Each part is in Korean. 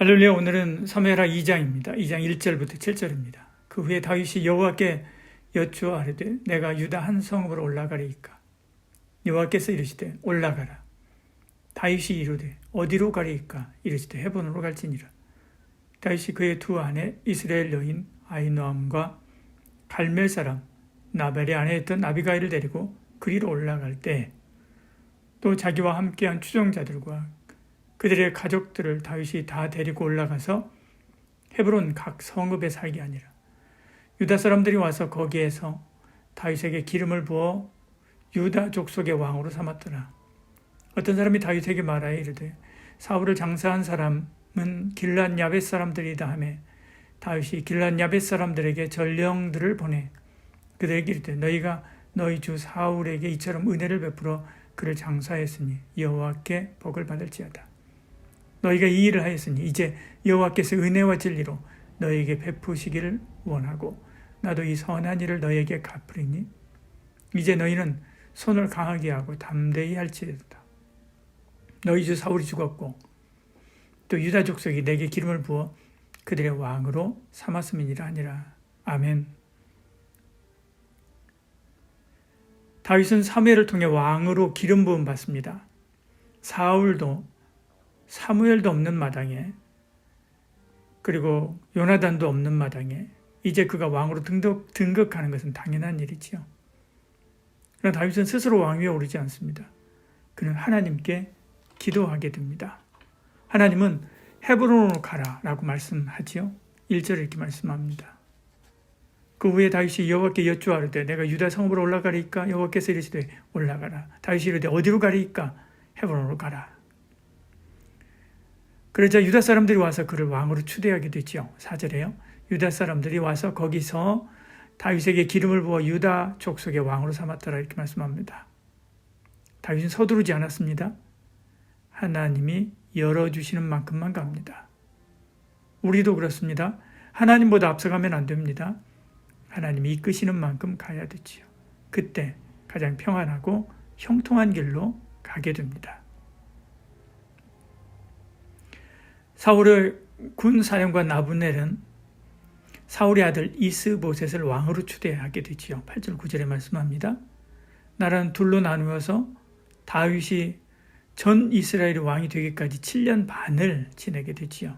본래 오늘은 사무엘하 2장입니다. 2장 1절부터 7절입니다. 그 후에 다윗이 여호와께 여쭈어 아뢰되 내가 유다 한 성읍으로 올라가리이까 여호와께서 이르시되 올라가라 다윗이 이르되 어디로 가리이까 이르시되 헤본으로 갈지니라 다윗이 그의 두 아내 이스라엘 여인 아이노암과 갈멜 사람 나벨의 아내였던 아비가일을 데리고 그리로 올라갈 때 또 자기와 함께한 추종자들과 그들의 가족들을 다윗이 다 데리고 올라가서 헤브론 각 성읍에 살게 아니라 유다 사람들이 와서 거기에서 다윗에게 기름을 부어 유다 족속의 왕으로 삼았더라. 어떤 사람이 다윗에게 말하여 이르되 사울을 장사한 사람은 길란 야벳 사람들이다 하매 다윗이 길란 야벳 사람들에게 전령들을 보내 그들에게 이르되 너희가 너희 주 사울에게 이처럼 은혜를 베풀어 그를 장사했으니 여호와께 복을 받을지어다. 너희가 이 일을 하였으니 이제 여호와께서 은혜와 진리로 너희에게 베푸시기를 원하고 나도 이 선한 일을 너희에게 갚으리니 이제 너희는 손을 강하게 하고 담대히 할지어다. 너희 주 사울이 죽었고 또 유다 족속이 내게 기름을 부어 그들의 왕으로 삼았음이니라 아니라 아멘. 다윗은 사무엘을 통해 왕으로 기름 부음 받습니다. 사울도 사무엘도 없는 마당에 그리고 요나단도 없는 마당에 이제 그가 왕으로 등극, 등극하는 것은 당연한 일이지요. 그러나 다윗은 스스로 왕위에 오르지 않습니다. 그는 하나님께 기도하게 됩니다. 하나님은 헤브론으로 가라라고 말씀하지요. 1절에 이렇게 말씀합니다. 그 후에 다윗이 여호와께 여쭈하르되 내가 유다 성읍으로 올라가리까 여호와께서 이르시되 올라가라. 다윗이 이르되 어디로 가리까 헤브론으로 가라. 그러자 유다 사람들이 와서 그를 왕으로 추대하게 되지요. 4절에요. 유다 사람들이 와서 거기서 다윗에게 기름을 부어 유다 족속의 왕으로 삼았더라 이렇게 말씀합니다. 다윗은 서두르지 않았습니다. 하나님이 열어주시는 만큼만 갑니다. 우리도 그렇습니다. 하나님보다 앞서가면 안 됩니다. 하나님이 이끄시는 만큼 가야 되지요. 그때 가장 평안하고 형통한 길로 가게 됩니다. 사울의 군 사령관 아브넬은 사울의 아들 이스보셋을 왕으로 추대하게 되지요. 8절 9절에 말씀합니다. 나라는 둘로 나누어서 다윗이 전 이스라엘의 왕이 되기까지 7년 반을 지내게 되지요.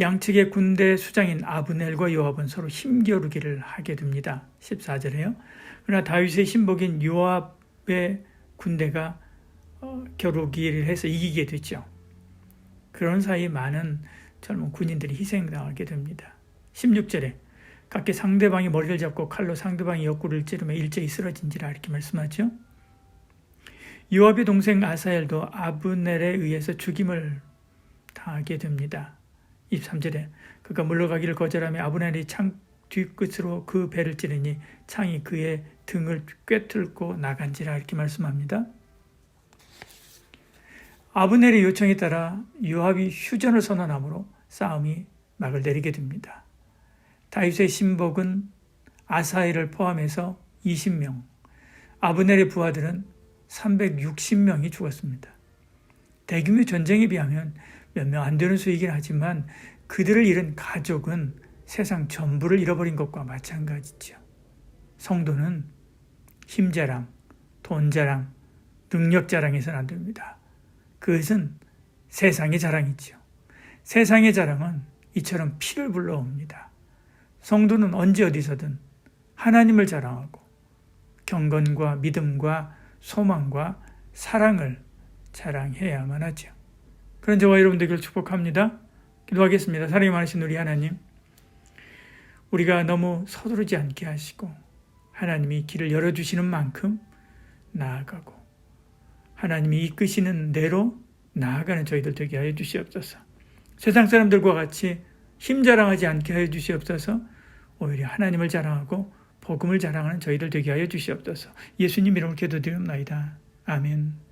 양측의 군대 수장인 아브넬과 요압은 서로 힘겨루기를 하게 됩니다. 14절에요. 그러나 다윗의 신복인 요압의 군대가 어, 겨루기를 해서 이기게 되죠. 그런 사이 많은 젊은 군인들이 희생당하게 됩니다. 16절에 각기 상대방이 머리를 잡고 칼로 상대방이 옆구리를 찌르며 일제히 쓰러진지라 이렇게 말씀하죠. 요압의 동생 아사엘도 아브넬에 의해서 죽임을 당하게 됩니다. 23절에 그가 물러가기를 거절하며 아브넬이 창 뒤끝으로 그 배를 찌르니 창이 그의 등을 꿰뚫고 나간지라 이렇게 말씀합니다. 아브넬의 요청에 따라 요압이 휴전을 선언하므로 싸움이 막을 내리게 됩니다. 다윗의 신복은 아사엘을 포함해서 20명, 아브넬의 부하들은 360명이 죽었습니다. 대규모 전쟁에 비하면 몇 명 안 되는 수이긴 하지만 그들을 잃은 가족은 세상 전부를 잃어버린 것과 마찬가지죠. 성도는 힘자랑, 돈자랑, 능력자랑해서는 안 됩니다. 그것은 세상의 자랑이지요. 세상의 자랑은 이처럼 피를 불러옵니다. 성도는 언제 어디서든 하나님을 자랑하고 경건과 믿음과 소망과 사랑을 자랑해야만 하죠. 그런 저와 여러분 되기를 축복합니다. 기도하겠습니다. 사랑이 많으신 우리 하나님, 우리가 너무 서두르지 않게 하시고 하나님이 길을 열어주시는 만큼 나아가고 하나님이 이끄시는 대로 나아가는 저희들 되게 하여 주시옵소서. 세상 사람들과 같이 힘 자랑하지 않게 하여 주시옵소서. 오히려 하나님을 자랑하고 복음을 자랑하는 저희들 되게 하여 주시옵소서. 예수님 이름으로 기도드립니다. 아멘.